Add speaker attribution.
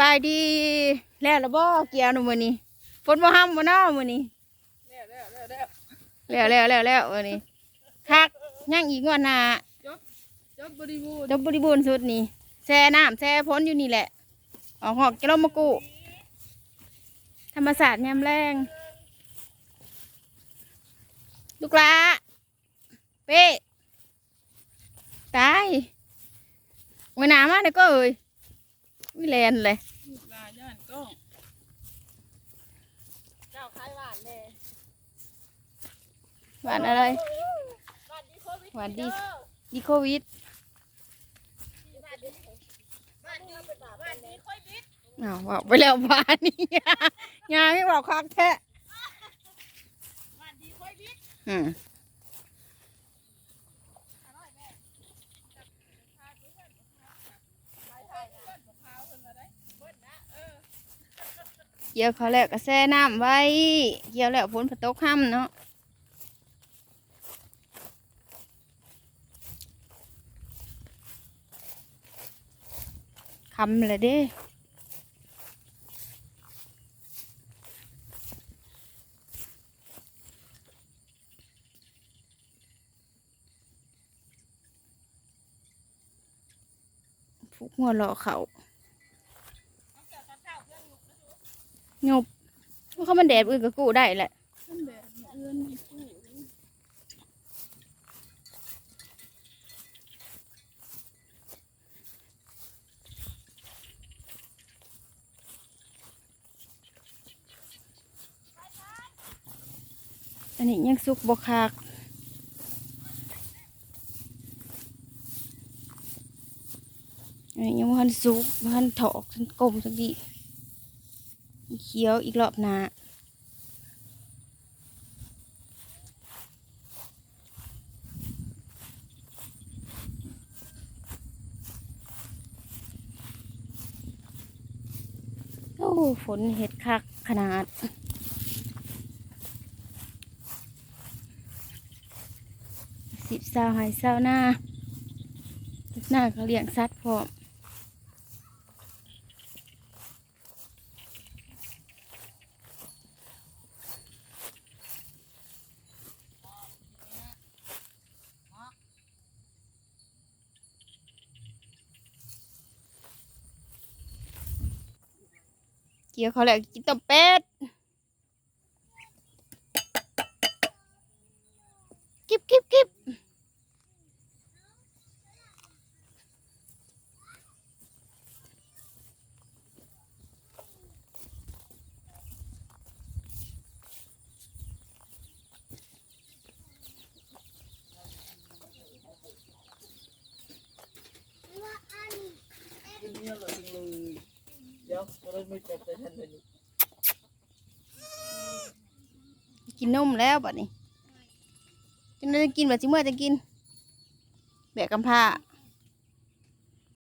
Speaker 1: บายดีแล้วละบ่เกี่ยวหนูมื้อนี้ฝนบ่ห้ำบ่เนาะมื้อนี้แล้วแล้วแล้วแล้วมื้อนี้คักยังอีกงวดหน้า
Speaker 2: จบบริบูรณ์
Speaker 1: จบบริบูรณ์สุดนี่แช่น้ำแช่พ้นอยู่นี่แหละออกหอกกิโลมะกุธรรมศาสตร์ยามแรงลูกหละเป้ตายมาหนามาเด็กก็เอ้ย วิแลนเลย
Speaker 2: ลูกลาย่านกล้องเจ้าคายหวานเลย
Speaker 1: หวานอะไร
Speaker 2: หวานดีโควิด
Speaker 1: หวานดีดีโควิด
Speaker 2: หวานดีหวานดีหวานดีโควิด
Speaker 1: อ้าวบอกไปแล้วบ้านนี่งานไม่บอกคักแท้
Speaker 2: หวานดีโควิด
Speaker 1: อืม
Speaker 2: อร่อยแม่จับพาเพื่อนไปถ่ายเพื่อนมะพร้าวเพิ่นมาได้เบิ้ลนะเออ
Speaker 1: เกี่ยวเขาแล้วก็แช่น้ำไว้ เกี่ยวแล้วฝนผตกค่ำเนาะคำเลยเด้ฟุกหัวเราะเขา
Speaker 2: เกี่ยวกับเจ้าเพื่อนลูกนะดู
Speaker 1: หยบเพราะเขามันแดดอื่นก็กู้ได้แหละ
Speaker 2: ขึ้นแบบเอื้อนมีผู้
Speaker 1: อันนี้ยังสุกบกคักอันนี้ยังมันสุกมันถอกทันกลมสักที เขียวอีกรอบหนาโอ้ฝนเห็ดคักขนาดสิบสาวหายสาวหน้าหน้าเขาเลี้ยงสัตว์พร้อม เกี่ยวเขาแล้วกินต้มเป็ดกิบกิบกิบ
Speaker 3: กินเนี่ยอร่อยจังเลย
Speaker 1: กินนมแล้วบัดนี้กินได้กินแบบจิเมื่อจะกิน แบกกำพร้า